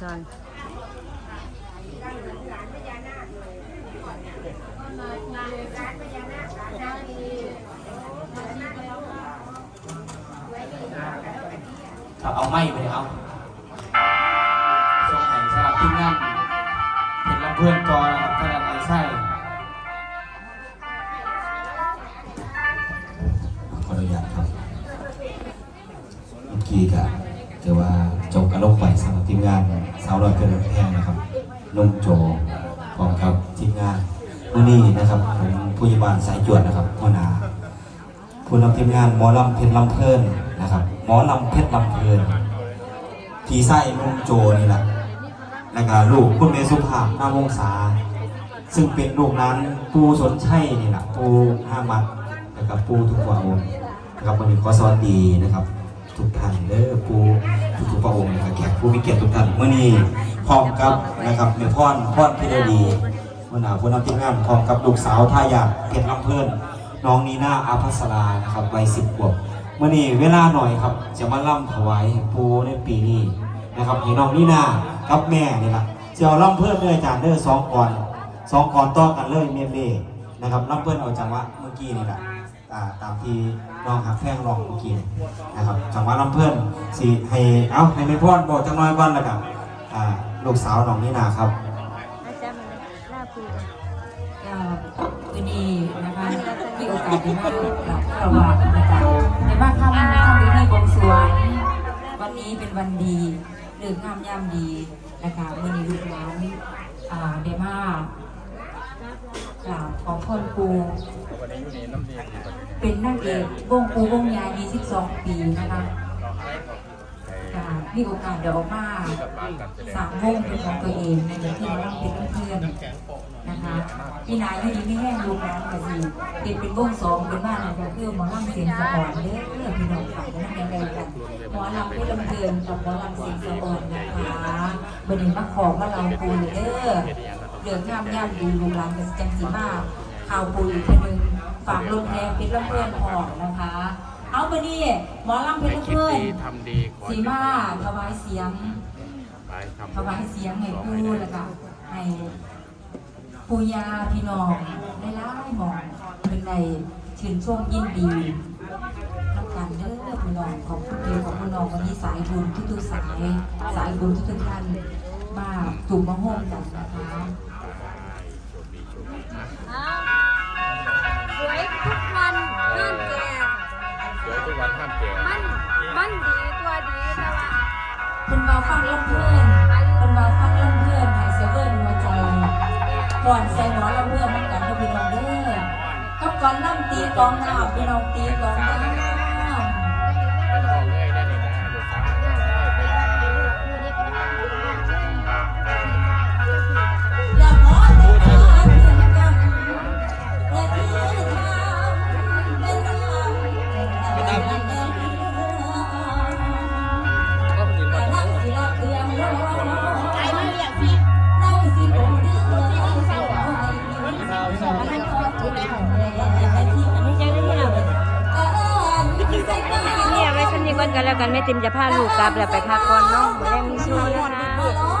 ใช่เอาไม้ไปเอาส่งให้สำหรับทีมงานเห็นลำเพื่อนจอนะครับขนาดไหนใช่ขออนุญาตครับเมื่อกี้ก็ต่ว่า ลงไปสำหรับทีมงานสาวรอยเกินแพงนะครับนุ่มโจพร้อมครับทีมงานวันนี้นะครับผมผู้ยิบาลสายจวดนะครับหัวหน้าผู้นำทีมงานหมอลำเพชรลำเพลินนะครับหมอลำเพชรลำเพลินพีไส้นุ่มโจนี่แหละแล้วก็ลูกคุณเมสุภาพนามวงศาซึ่งเป็นลูกนั้นปูสนชัยนี่แหละปูห้ามัดนะครับปูทุกพระองค์นะครับวันนี้ขอสวัสดีนะครับ ทุกท่านเด้อปู ทุกทุพระองค์นะครับแขกผู้มีเกียรติทุกท่านเมื่อนี้พร้อมกับนะครับเมพรพรพิรดีหัวหนาผู้นำทีมงานพร้อมกับลูกสาวท่ายาเพชรลำเพลินน้องนีน่าอาภัสรานะครับวัยสิบขวบเมื่อนี้เวลาหน่อยครับ จะมาล่ำถวายให้ปูในปีนี้นะครับให้น้องนีน่ากับแม่นี่แหละจะเอาล่ำเพิ่มเลยอาจารย์เด้อสองก่อนสองก่อนต่อกันเลยเมนเล่นะครับรับเพื่อนเอาจังหวะเมื่อกี้นี่แหละตามที่ น้องหักแพงลองเมื่อกี้นะครับจังหวะรับเพื่อนสิให้เอ้าให้ไม่พ่อดบอกจังน้อยบ้านแล้วกันอ่าลูกสาวน้องนี่นาครับอาจารย์หน้าคุยก็วันนี้นะคะมีโอกาสดีมากกับเราว่านะคะในบ้านทำทำพิธีบงสวงวันนี้เป็นวันดีเรื่องงามยามดีนะคะวันนี้ลูกหลานอ่าเดมา กราบขอพรปูเป็นนักเอกวงปูวงยา22 ปีนะคะค่ะมีโอกาสเดี๋ยวออกมาสามวงเป็นของตัวเองในที่มาล่ำเป็นเพื่อนๆนะคะพี่นายที่ดีไม่แห้งดูงานกันสิติดเป็นวงสองเป็นบ้านอะไรก็คือหมอลำเสียงสะอ่อนเด้อพี่น้องฝากกันนั่งกันกันหมอลำเพชรลำเพลินกับหมอลำเสียงสะอ่อนนะคะบันนี้มาขอมาเราปูเด้อ เดือดงามย่ำดีลูกหลานกันจังสีมากข่าวปูอีกทีนึงฝากลงแรมเพชรลำเพลินออกนะคะ เอาบันนี้หมอลำเพชรลำเพลินสีมาถวายเสียงถวายเสียงให้พูดแล้วก็ให้ปูยาพี่น้องได้ล่ายหมองเป็นในชื่นชมยินดีน้ำกันเด้อพี่น้องของคุณเดียของพี่น้องวันนี้สายบุญทุกๆสาย สายบุญทุกๆท่านมาจุ่มมาโฮมกันนะคะ คนเมาฟังลำเพื่อนคนเมาฟังลำเพื่อนไฮเซเว่นหัวใจก่อนใส่หมอลำเพื่อนมันกันก็พี่น้องเด้อก็ก่อนน้ำตีกองน้าพี่น้องตีกองน้า เนี่ยไว้ชั้นนี้ก่อนกันไม่ติมจะพาลูกกลับแล้วไปพักก่อนเนาะบ่ได้มีสู้นะคะ